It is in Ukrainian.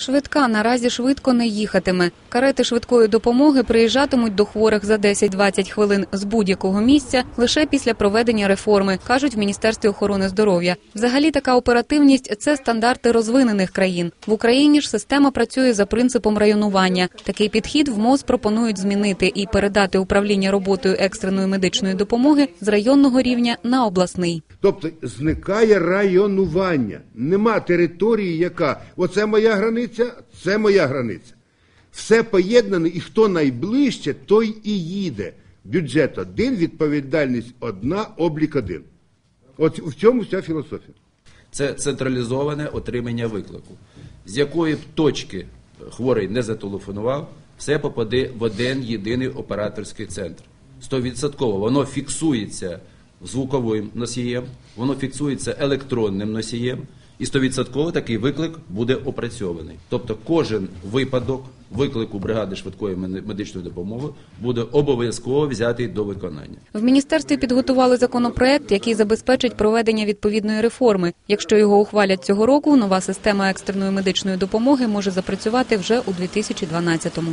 Швидка наразі швидко не їхатиме. Карети швидкої допомоги приїжджатимуть до хворих за 10-20 хвилин з будь-якого місця лише після проведення реформи, кажуть в Міністерстві охорони здоров'я. Взагалі така оперативність це стандарти розвинених країн. В Україні ж система працює за принципом районування. Такий підхід в МОЗ пропонують змінити і передати управління роботою екстреної медичної допомоги з районного рівня на обласний. Тобто зникає районування. Нема території, яка оце моя границя, це моя границя. Все поєднане, і хто найближче, той і їде. Бюджет один, відповідальність одна, облік один. От в цьому вся філософія. Це централізоване отримання виклику. З якої б точки хворий не зателефонував, все попаде в один єдиний операторський центр. Стовідсотково воно фіксується звуковим носієм, воно фіксується електронним носієм, і стовідсотково такий виклик буде опрацьований. Тобто кожен випадок виклику бригади швидкої медичної допомоги буде обов'язково взятий до виконання. В міністерстві підготували законопроект, який забезпечить проведення відповідної реформи. Якщо його ухвалять цього року, нова система екстреної медичної допомоги може запрацювати вже у 2012-му.